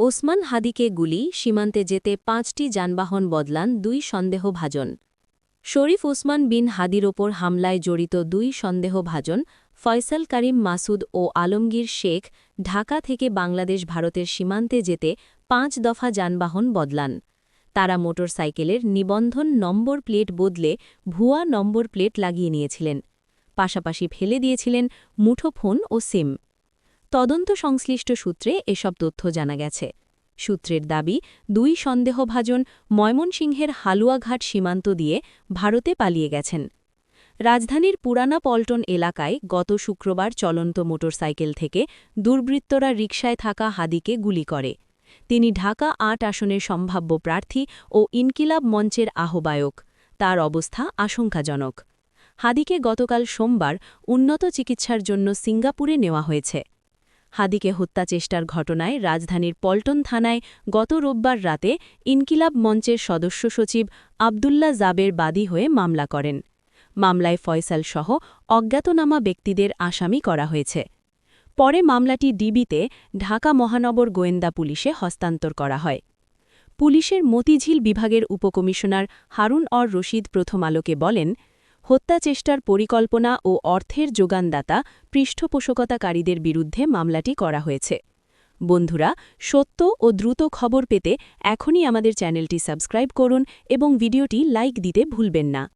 ওসমান হাদিকে গুলি, সীমান্তে যেতে পাঁচটি যানবাহন বদলান দুই সন্দেহভাজন। শরীফ ওসমান বিন হাদির ওপর হামলায় জড়িত দুই সন্দেহভাজন ফয়সাল করিম মাসুদ ও আলমগীর শেখ ঢাকা থেকে বাংলাদেশ ভারতের সীমান্তে যেতে পাঁচ দফা যানবাহন বদলান। তারা মোটরসাইকেলের নিবন্ধন নম্বর প্লেট বদলে ভুয়া নম্বর প্লেট লাগিয়ে নিয়েছিলেন। পাশাপাশি ফেলে দিয়েছিলেন মুঠোফোন ও সিম। তদন্ত সংশ্লিষ্ট সূত্রে এসব তথ্য জানা গেছে। সূত্রের দাবি, দুই সন্দেহভাজন ময়মনসিংহের হালুয়াঘাট সীমান্ত দিয়ে ভারতে পালিয়ে গেছেন। রাজধানীর পুরানা পল্টন এলাকায় গত শুক্রবার চলন্ত মোটরসাইকেল থেকে দুর্বৃত্তরা রিকশায় থাকা হাদিকে গুলি করে। তিনি ঢাকা আট আসনের সম্ভাব্য প্রার্থী ও ইনকিলাব মঞ্চের আহ্বায়ক। তার অবস্থা আশঙ্কাজনক। হাদিকে গতকাল সোমবার উন্নত চিকিৎসার জন্য সিঙ্গাপুরে নেওয়া হয়েছে। হাদিকে হত্যা চেষ্টার ঘটনায় রাজধানীর পল্টন থানায় গত রোববার রাতে ইনকিলাব মঞ্চের সদস্য সচিব আবদুল্লা জাবের বাদী হয়ে মামলা করেন। মামলায় ফয়সাল সহ অজ্ঞাতনামা ব্যক্তিদের আসামি করা হয়েছে। পরে মামলাটি ডিবিতে ঢাকা মহানগর গোয়েন্দা পুলিশে হস্তান্তর করা হয়। পুলিশের মতিঝিল বিভাগের উপকমিশনার হারুন অর রশিদ প্রথম আলোকে বলেন হত্যাচেষ্টার পরিকল্পনা ও অর্থের যোগানদাতা পৃষ্ঠপোষকতাকারীদের বিরুদ্ধে মামলাটি করা হয়েছে। বন্ধুরা, সত্য ও দ্রুত খবর পেতে এখনই আমাদের চ্যানেলটি সাবস্ক্রাইব করুন এবং ভিডিওটি লাইক দিতে ভুলবেন না।